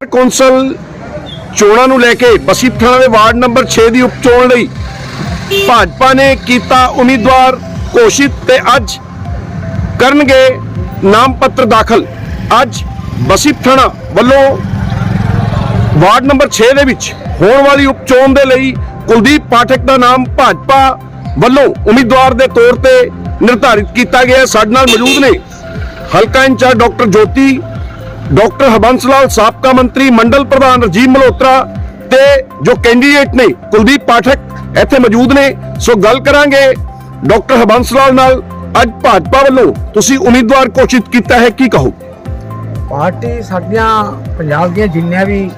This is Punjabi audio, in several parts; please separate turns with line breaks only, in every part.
ਕੌਂਸਲ ਚੋਣਾਂ ਨੂੰ ਲੈ ਕੇ ਬਸੀ ਪਠਾਣਾ ਦੇ ਵਾਰਡ ਨੰਬਰ 6 ਦੀ ਉਪਚੋਣ ਲਈ ਭਾਜਪਾ ਨੇ ਕੀਤਾ ਉਮੀਦਵਾਰ ਘੋਸ਼ਿਤ ਤੇ ਅੱਜ ਕਰਨਗੇ ਨਾਮ ਪੱਤਰ ਦਾਖਲ। ਅੱਜ ਬਸੀ ਪਠਾਣਾ ਵੱਲੋਂ ਵਾਰਡ ਨੰਬਰ 6 ਦੇ ਵਿੱਚ ਹੋਣ ਵਾਲੀ ਉਪਚੋਣ ਦੇ ਲਈ ਕੁਲਦੀਪ ਪਾਠਕ ਦਾ ਨਾਮ ਭਾਜਪਾ ਵੱਲੋਂ ਉਮੀਦਵਾਰ ਦੇ ਤੌਰ ਤੇ ਨਿਰਧਾਰਿਤ ਕੀਤਾ ਗਿਆ। ਸਾਡੇ ਨਾਲ ਮੌਜੂਦ ਨੇ ਹਲਕਾ incharge doctor Jyoti doctor Harbans Lal ਸਾਬਕਾ ਮੰਤਰੀ ਮੰਡਲ ਪ੍ਰਧਾਨ ਰਜੀਵ ਮਲਹੋਤਰਾ ਤੇ ਜੋ ਕੈਂਡੀਡੇਟ ਨੇ ਕੁਲਦੀਪ ਪਾਠਕ ਇੱਥੇ ਮੌਜੂਦ ਨੇ। ਸੋ ਗੱਲ ਕਰਾਂਗੇ ਡਾਕਟਰ ਹਬੰਸ ਲਾਲ ਨਾਲ। ਅੱਜ ਭਾਜਪਾ ਵੱਲੋਂ ਤੁਸੀਂ ਉਮੀਦਵਾਰ ਘੋਸ਼ਿਤ ਕੀਤਾ ਹੈ, ਕੀ ਕਹੋ?
ਪਾਰਟੀ ਸਾਡੀਆਂ ਪੰਜਾਬ ਦੀਆਂ ਜਿੰਨੀਆਂ ਵੀ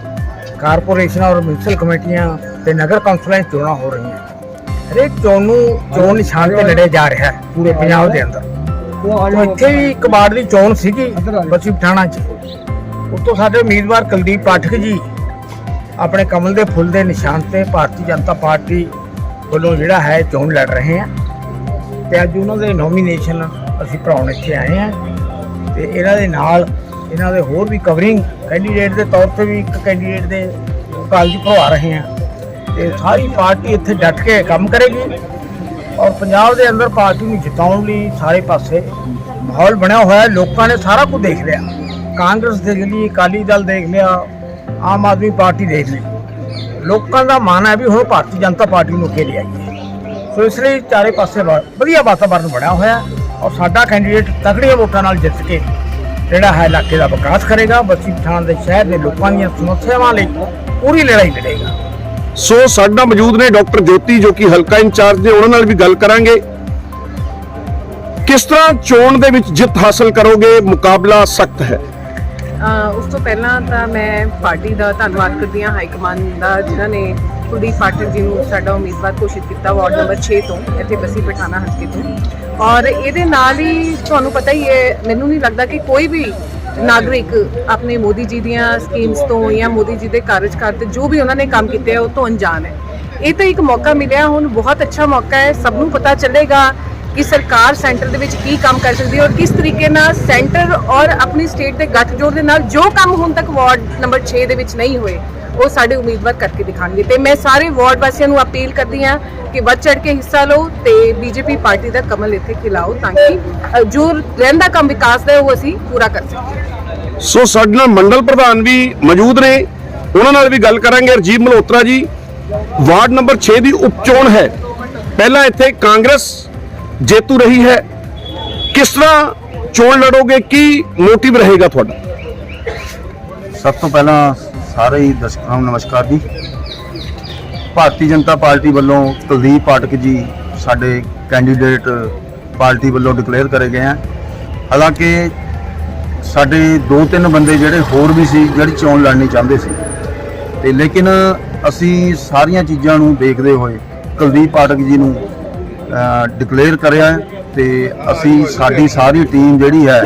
ਕਾਰਪੋਰੇਸ਼ਨ ਔਰ ਮਿਊਨਿਸਪਲ ਕਮੇਟੀਆਂ ਤੇ ਨਗਰ ਕੌਂਸਲਾਂ ਚੋਣਾਂ ਹੋ ਰਹੀਆਂ। ਹਰੇਕ ਚੋਣ ਨੂੰ ਚੋਣ ਨਿਸ਼ਾਨ ਤੇ ਲੜਿਆ ਜਾ ਰਿਹਾ ਹੈ ਪੂਰੇ ਪੰਜਾਬ ਦੇ ਅੰਦਰ। ਤੋਂ ਇੱਥੇ ਇੱਕ ਵਾਰਡ ਦੀ ਚੋਣ ਸੀਗੀ ਬਸੀ ਪਠਾਣਾ 'ਚ। ਉੱਤੋਂ ਸਾਡੇ ਉਮੀਦਵਾਰ ਕੁਲਦੀਪ ਪਾਠਕ ਜੀ ਆਪਣੇ ਕਮਲ ਦੇ ਫੁੱਲ ਦੇ ਨਿਸ਼ਾਨ ਤੇ ਭਾਰਤੀ ਜਨਤਾ ਪਾਰਟੀ ਵੱਲੋਂ ਜਿਹੜਾ ਹੈ ਚੋਣ ਲੜ ਰਹੇ ਆ। ਤੇ ਅੱਜ ਉਹਨਾਂ ਦੇ ਨੋਮੀਨੇਸ਼ਨ ਅਸੀਂ ਭਰਾਉਣ ਇੱਥੇ ਆਏ ਆ। ਤੇ ਇਹਨਾਂ ਦੇ ਨਾਲ ਇਹਨਾਂ ਦੇ ਹੋਰ ਵੀ ਕਵਰਿੰਗ ਕੈਂਡੀਡੇਟ ਦੇ ਤੌਰ ਤੇ ਵੀ ਇੱਕ ਕੈਂਡੀਡੇਟ ਦੇ ਕਾਗਜ਼ ਭਰਵਾ ਰਹੇ ਆ। ਤੇ ਸਾਰੀ ਪਾਰਟੀ ਇੱਥੇ ਡਟ ਕੇ ਕੰਮ ਕਰੇਗੀ। ਔਰ ਪੰਜਾਬ ਦੇ ਅੰਦਰ ਪਾਰਟੀ ਨੂੰ ਜਿਤਾਉਣ ਲਈ ਸਾਰੇ ਪਾਸੇ ਮਾਹੌਲ ਬਣਿਆ ਹੋਇਆ ਹੈ ਲੋਕਾਂ ਨੇ ਸਾਰਾ ਕੁਝ ਦੇਖ ਲਿਆ। ਕਾਂਗਰਸ ਦੇਖ ਲਈ, ਅਕਾਲੀ ਦਲ ਦੇਖ ਲਿਆ, ਆਮ ਆਦਮੀ ਪਾਰਟੀ ਦੇਖ ਲਈ। ਲੋਕਾਂ ਦਾ ਮਨ ਹੈ ਵੀ ਹੁਣ ਭਾਰਤੀ ਜਨਤਾ ਪਾਰਟੀ ਨੂੰ ਅੱਗੇ ਲਿਆਈਏ ਸੋ ਇਸ ਲਈ ਚਾਰੇ ਪਾਸੇ ਵਾ- ਵਧੀਆ ਵਾਤਾਵਰਨ ਬਣਿਆ ਹੋਇਆ ਔਰ ਸਾਡਾ ਕੈਂਡੀਡੇਟ ਤਕੜੀਆਂ ਵੋਟਾਂ ਨਾਲ ਜਿੱਤ ਕੇ ਜਿਹੜਾ ਹੈ ਇਲਾਕੇ ਦਾ ਵਿਕਾਸ ਕਰੇਗਾ, ਬੱਸੀ ਪਠਾਨ ਦੇ ਸ਼ਹਿਰ ਦੇ ਲੋਕਾਂ ਦੀਆਂ ਸਮੱਸਿਆਵਾਂ ਲਈ ਪੂਰੀ ਲੜਾਈ ਲੜੇਗਾ।
ਸੋ ਸਾਡੇ ਮੌਜੂਦ ਨੇ ਡਾਕਟਰ ਜੋਤੀ ਜੋ ਕਿ ਹਲਕਾ ਇੰਚਾਰਜ ਨੇ, ਉਹਨਾਂ ਨਾਲ ਵੀ ਗੱਲ ਕਰਾਂਗੇ। ਕਿਸ ਤਰ੍ਹਾਂ ਚੋਣ ਦੇ ਵਿੱਚ ਜਿੱਤ ਹਾਸਲ ਕਰੋਗੇ? ਮੁਕਾਬਲਾ ਸਖਤ ਹੈ।
ਉਸ ਤੋਂ ਪਹਿਲਾਂ ਤਾਂ ਮੈਂ ਪਾਰਟੀ ਦਾ ਧੰਨਵਾਦ ਕਰਦੀ ਹਾਂ ਹਾਈ ਕਮਾਂਡ ਦਾ, ਜਿਨ੍ਹਾਂ ਨੇ ਕੁਲਦੀਪ ਪਾਠਕ ਜੀ ਨੂੰ ਸਾਡਾ ਉਮੀਦਵਾਰ ਘੋਸ਼ਿਤ ਕੀਤਾ ਵਾਰਡ ਨੰਬਰ 6 ਤੋਂ, ਇੱਥੇ ਬਸੀ ਪਠਾਣਾ ਹਲਕੇ ਤੋਂ। ਔਰ ਇਹਦੇ ਨਾਲ ਹੀ ਤੁਹਾਨੂੰ ਪਤਾ ਹੀ ਹੈ, ਮੈਨੂੰ ਨਹੀਂ ਲੱਗਦਾ ਕਿ ਕੋਈ ਵੀ ਨਾਗਰਿਕ ਆਪਣੇ ਮੋਦੀ ਜੀ ਦੀਆਂ ਸਕੀਮਸ ਤੋਂ ਜਾਂ ਮੋਦੀ ਜੀ ਦੇ ਕਾਰਜਕਾਰ ਤੇ ਜੋ ਵੀ ਉਹਨਾਂ ਨੇ ਕੰਮ ਕੀਤੇ ਆ, ਉਹ ਤੋਂ ਅਣਜਾਣ ਹੈ। ਇਹ ਤਾਂ ਇੱਕ ਮੌਕਾ ਮਿਲਿਆ, ਹੁਣ ਬਹੁਤ ਅੱਛਾ ਮੌਕਾ ਹੈ, ਸਭ ਨੂੰ ਪਤਾ ਚੱਲੇਗਾ ਕਿ ਸਰਕਾਰ ਸੈਂਟਰ ਦੇ ਵਿੱਚ ਕੀ ਕੰਮ ਕਰ ਸਕਦੀ ਹੈ ਔਰ ਕਿਸ ਤਰੀਕੇ ਨਾਲ ਸੈਂਟਰ ਔਰ ਆਪਣੀ ਸਟੇਟ ਦੇ ਗੱਠਜੋੜ ਦੇ ਨਾਲ ਜੋ ਕੰਮ ਹੁਣ ਤੱਕ ਵਾਰਡ ਨੰਬਰ 6 ਦੇ ਵਿੱਚ ਨਹੀਂ ਹੋਏ, ਉਹ ਸਾਡੇ ਉਮੀਦਵਾਰ ਕਰਕੇ ਦਿਖਾਣਗੇ। ਤੇ ਮੈਂ ਸਾਰੇ ਵਾਰਡ ਵਾਸੀਆਂ ਨੂੰ ਅਪੀਲ ਕਰਦੀ ਹਾਂ ਕਿ ਵੱਧ ਚੜ ਕੇ ਹਿੱਸਾ ਲਓ ਤੇ ਬੀਜੇਪੀ ਪਾਰਟੀ ਦਾ ਕਮਲ ਇੱਥੇ ਖਿਲਾਓ ਤਾਂ ਕਿ ਜੋ ਰਹਿੰਦਾ ਕੰਮ ਵਿਕਾਸ ਦਾ ਉਹ ਅਸੀਂ ਪੂਰਾ ਕਰ ਸਕੀਏ।
ਸੋ ਸਾਡੇ ਨਾਲ ਮੰਡਲ ਪ੍ਰਧਾਨ ਵੀ ਮੌਜੂਦ ਨੇ। ਉਹਨਾਂ ਨਾਲ ਵੀ ਗੱਲ ਕਰਾਂਗੇ ਰਜੀਵ ਮਲਹੋਤਰਾ ਜੀ। ਵਾਰਡ ਨੰਬਰ 6 ਦੀ ਉਪਚੋਣ ਹੈ। ਪਹਿਲਾਂ ਇੱਥੇ ਕਾਂਗਰਸ ਜੇਤੂ ਰਹੀ ਹੈ। ਕਿਸ ਤਰ੍ਹਾਂ ਚੋਣ ਲੜੋਗੇ? ਕੀ ਮੋਟਿਵ ਰਹੇਗਾ ਤੁਹਾਡਾ?
ਸਭ ਤੋਂ ਪਹਿਲਾਂ ਸਾਰੇ ਹੀ ਦਰਸ਼ਕਾਂ ਨੂੰ ਨਮਸਕਾਰ ਜੀ। ਭਾਰਤੀ ਜਨਤਾ ਪਾਰਟੀ ਵੱਲੋਂ ਕੁਲਦੀਪ ਪਾਠਕ ਜੀ ਸਾਡੇ ਕੈਂਡੀਡੇਟ ਪਾਰਟੀ ਵੱਲੋਂ ਡਿਕਲੇਅਰ ਕਰੇ ਗਏ ਆ। ਹਾਲਾਂਕਿ ਸਾਡੇ ਦੋ ਤਿੰਨ ਬੰਦੇ ਜਿਹੜੇ ਹੋਰ ਵੀ ਸੀ, ਜਿਹੜੀ ਚੋਣ ਲੜਨੀ ਚਾਹੁੰਦੇ ਸੀ। ਤੇ ਲੇਕਿਨ ਅਸੀਂ ਸਾਰੀਆਂ ਚੀਜ਼ਾਂ ਨੂੰ ਦੇਖਦੇ ਹੋਏ ਕੁਲਦੀਪ ਪਾਠਕ ਜੀ ਨੂੰ ਡਿਕਲੇਅਰ ਕਰਿਆ ਹੈ ਤੇ ਅਸੀਂ ਸਾਡੀ ਸਾਰੀ ਟੀਮ ਜਿਹੜੀ ਹੈ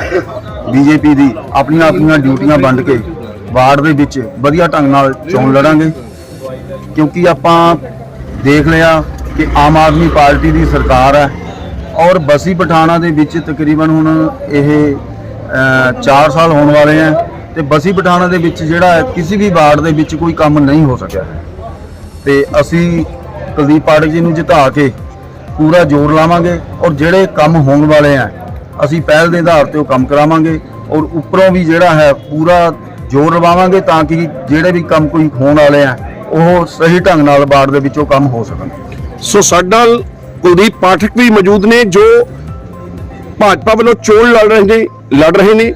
ਬੀਜੇਪੀ ਦੀ ਆਪਣੀਆਂ ਆਪਣੀਆਂ ਡਿਊਟੀਆਂ ਵੰਡ ਕੇ ਵਾਰਡ ਦੇ ਵਿੱਚ ਵਧੀਆ ਢੰਗ ਨਾਲ ਚੋਣ ਲੜਾਂਗੇ। ਕਿਉਂਕਿ ਆਪਾਂ ਦੇਖ ਲਿਆ ਕਿ ਆਮ ਆਦਮੀ ਪਾਰਟੀ ਦੀ ਸਰਕਾਰ ਹੈ ਔਰ ਬਸੀ ਪਠਾਣਾ ਦੇ ਵਿੱਚ ਤਕਰੀਬਨ ਹੁਣ ਇਹ 4 ਸਾਲ ਹੋਣ ਵਾਲੇ ਆ ਤੇ ਬਸੀ ਪਠਾਣਾ ਦੇ ਵਿੱਚ ਜਿਹੜਾ ਕਿਸੇ ਵੀ ਵਾਰਡ ਦੇ ਵਿੱਚ ਕੋਈ ਕੰਮ ਨਹੀਂ ਹੋ ਸਕਿਆ। ਤੇ ਅਸੀਂ ਕੁਲਦੀਪ ਪਾਠਕ ਜੀ ਨੂੰ ਜਿਤਾ ਕੇ ਪੂਰਾ ਜ਼ੋਰ ਲਾਵਾਂਗੇ ਔਰ ਜਿਹੜੇ ਕੰਮ ਹੋਣ ਵਾਲੇ ਆ, ਅਸੀਂ ਪਹਿਲ ਦੇ ਆਧਾਰ ਤੇ ਉਹ ਕੰਮ ਕਰਾਵਾਂਗੇ ਔਰ ਉੱਪਰੋਂ ਵੀ ਜਿਹੜਾ ਹੈ ਪੂਰਾ ਜ਼ੋਰ ਲਵਾਵਾਂਗੇ ਤਾਂ ਕਿ ਜਿਹੜੇ ਵੀ ਕੰਮ ਕੋਈ ਹੋਣ ਵਾਲੇ ਆ, ਉਹ ਸਹੀ ਢੰਗ ਨਾਲ ਵਾਰਡ ਦੇ ਵਿੱਚ ਉਹ ਕੰਮ ਹੋ ਸਕਣ।
ਸੋ ਸਾਡੇ ਨਾਲ ਕੁਲਦੀਪ ਪਾਠਕ ਵੀ ਮੌਜੂਦ ਨੇ ਜੋ ਭਾਜਪਾ ਵੱਲੋਂ ਚੋਣ ਲੜ ਰਹੇ ਨੇ, ਲੜ ਰਹੇ ਨੇ।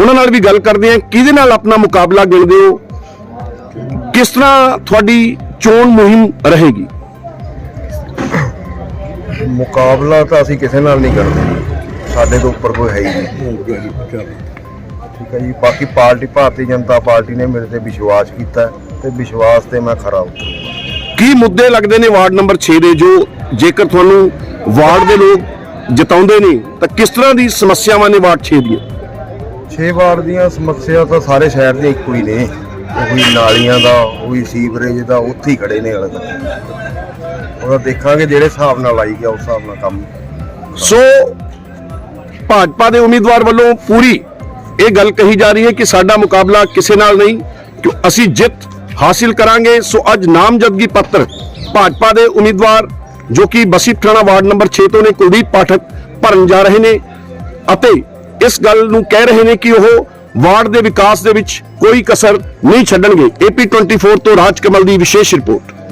ਉਹਨਾਂ ਨਾਲ ਵੀ ਗੱਲ ਕਰਦੇ ਹਾਂ। ਕਿਹਦੇ ਨਾਲ ਆਪਣਾ ਮੁਕਾਬਲਾ ਗਿਣਦੇ ਹੋ? ਕਿਸ ਤਰ੍ਹਾਂ ਤੁਹਾਡੀ ਚੋਣ ਮੁਹਿੰਮ ਰਹੇਗੀ?
ਮੁਕਾਬਲਾ ਤਾਂ ਅਸੀਂ ਕਿਸੇ ਨਾਲ ਨਹੀਂ ਕਰਦੇ। ਸਾਡੇ ਤੋਂ ਉੱਪਰ ਕੋਈ ਹੈ ਹੀ ਨਹੀਂ। ਠੀਕ ਹੈ ਜੀ ਬਾਕੀ ਪਾਰਟੀ ਭਾਰਤੀ ਜਨਤਾ ਪਾਰਟੀ ਨੇ ਮੇਰੇ ਤੇ ਵਿਸ਼ਵਾਸ ਕੀਤਾ ਤੇ ਵਿਸ਼ਵਾਸ ਤੇ ਮੈਂ ਖਰਾ ਉਤਰੂ
ਕੀ ਮੁੱਦੇ ਲੱਗਦੇ ਨੇ ਵਾਰਡ ਨੰਬਰ 6 ਦੇ ਜੋ ਜੇਕਰ ਤੁਹਾਨੂੰ ਵਾਰਡ ਦੇ ਲੋਕ ਜਿਤਾਉਂਦੇ ਨੇ ਤਾਂ ਕਿਸ ਤਰ੍ਹਾਂ ਦੀ ਸਮੱਸਿਆਵਾਂ ਨੇ ਵਾਰਡ 6 ਦੀਆਂ?
6 ਵਾਰ ਦੀਆਂ ਸਮੱਸਿਆ ਤਾਂ ਸਾਰੇ ਸ਼ਹਿਰ ਦੀਆਂ ਇੱਕੋ ਹੀ ਨੇ। ਉਹੀ ਨਾਲੀਆਂ ਦਾ, ਉਹੀ ਸੀਵਰੇਜ ਦਾ, ਉੱਥੇ ਹੀ ਖੜੇ ਨੇ ਹਲੇ ਉਹਦਾ ਦੇਖਾਂਗੇ ਜਿਹੜੇ ਹਿਸਾਬ ਨਾਲ ਆਈ ਗਿਆ, ਉਸ ਹਿਸਾਬ ਨਾਲ ਕੰਮ।
ਸੋ, ਭਾਜਪਾ ਦੇ ਉਮੀਦਵਾਰ ਵੱਲੋਂ ਪੂਰੀ ਇਹ ਗੱਲ ਕਹੀ ਜਾ ਰਹੀ ਹੈ ਕਿ ਸਾਡਾ ਮੁਕਾਬਲਾ ਕਿਸੇ ਨਾਲ ਨਹੀਂ, ਕਿ ਅਸੀਂ ਜਿੱਤ ਹਾਸਿਲ ਕਰਾਂਗੇ। ਸੋ, ਅੱਜ ਨਾਮਜ਼ਦਗੀ ਪੱਤਰ ਭਾਜਪਾ ਦੇ ਉਮੀਦਵਾਰ, ਜੋ ਕਿ ਬਸੀ ਪਠਾਣਾ ਵਾਰਡ ਨੰਬਰ 6 ਤੋਂ ਨੇ ਕੁਲਦੀਪ ਪਾਠਕ ਭਰਨ ਜਾ ਰਹੇ ਨੇ ਅਤੇ ਇਸ ਗੱਲ ਨੂੰ ਕਹਿ ਰਹੇ ਨੇ ਕਿ ਉਹ ਵਾਰਡ ਦੇ ਵਿਕਾਸ ਦੇ ਵਿੱਚ ਕੋਈ ਕਸਰ ਨਹੀਂ ਛੱਡਣਗੇ। ਏਪੀ 24 ਤੋਂ ਰਾਜ ਕਮਲ ਦੀ ਵਿਸ਼ੇਸ਼ ਰਿਪੋਰਟ।